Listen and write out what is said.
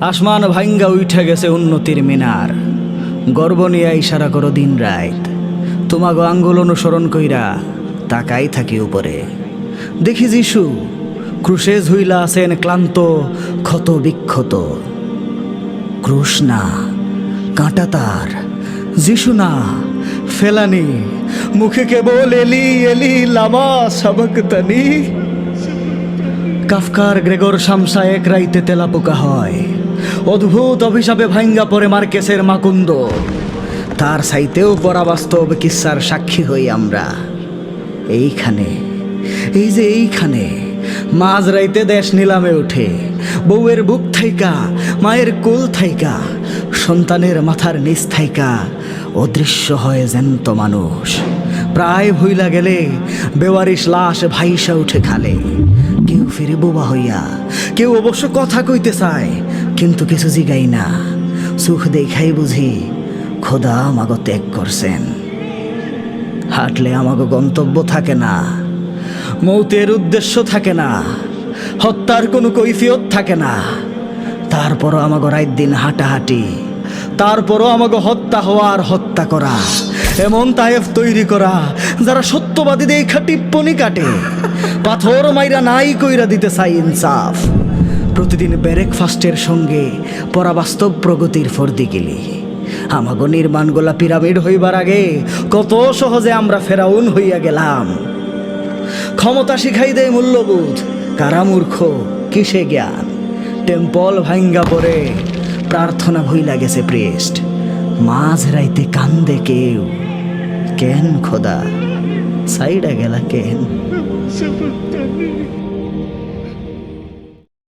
আসমান ভাঙ্গা উঠে গেছে উন্নতির মিনার। গর্ব নিয়ে ইশারা করো দিন রাত। তোমাগো আঙ্গুল অনুসরণ কইরা তাকাই থাকি উপরে। দেখি যিশু, ক্রুশে ঝুইলা আছেন ক্লান্ত, ক্ষত বিক্ষত। ক্রুশ না, কাঁটা তার। যিশু না, ফেলানি, মুখে কেবল এলি এলি, লামা সাবকতানি। কাফকার গ্রেগর শামসা এক রাইতে তেলাপোকা হয়। অদ্ভুত অভিশাপে ভাঙ্গা পড়ে মার্কেসের মাকুন্দ। তার সাইতেও পরা বাস্তব কিস্সার সাক্ষী হই আমরা। এইখানে, এই যে এইখানে, মাঝ রাইতে দেশ নিলামে ওঠে বউয়ের বুক থাইকা, মায়ের কোল থাইকা, সন্তানের মাথার নিচ থাইকা, অদৃশ্য হয় জ্যান্ত মানুষ। প্রায় ভুইলা গেলে বেওয়ারিশ লাশ ভাইসা উঠে খালে। কেউ ফিরে বোবা হইয়া, কেউ অবশ্য কথা কইতে চায় কিন্তু কিছু জিগাই না। সুখ দেখাই বুঝি খোদা আমাগো ত্যাগ করছেন। হাঁটলে আমাগো গন্তব্য থাকে না, মৌতের উদ্দেশ্য থাকে না, হত্যার কোনো কৈফিয়ত থাকে না। তারপরও আমাগো রাত দিন হাঁটাহাঁটি, তারপরও আমাগো হত্যা হওয়ার হত্যা করা, এমন তায়েফ তৈরি করা, যারা সত্যবাদী দেখা টিপ্পনি কাটে পাথর মাইরা নাই কইরা দিতে চাই ইনসাফ। প্রতিদিন ব্রেকফাস্টের সঙ্গে পরাবাস্তব প্রগতির ফর্দি গেলি। আমাগো নির্মাণগুলা পিরামিড হইবার আগে কত সহজে আমরা ফেরাউন হইয়া গেলাম। ক্ষমতা শিখাই দেয় মূল্যবোধ, কারা মূর্খ, কিসে জ্ঞান? টেম্পল ভাঙ্গা পরে প্রার্থনা ভইলা গেছে প্রেস্ট মাঝ রাইতে কান্দে কেউ, কেন খোদা? সাইডা গেলা কেন?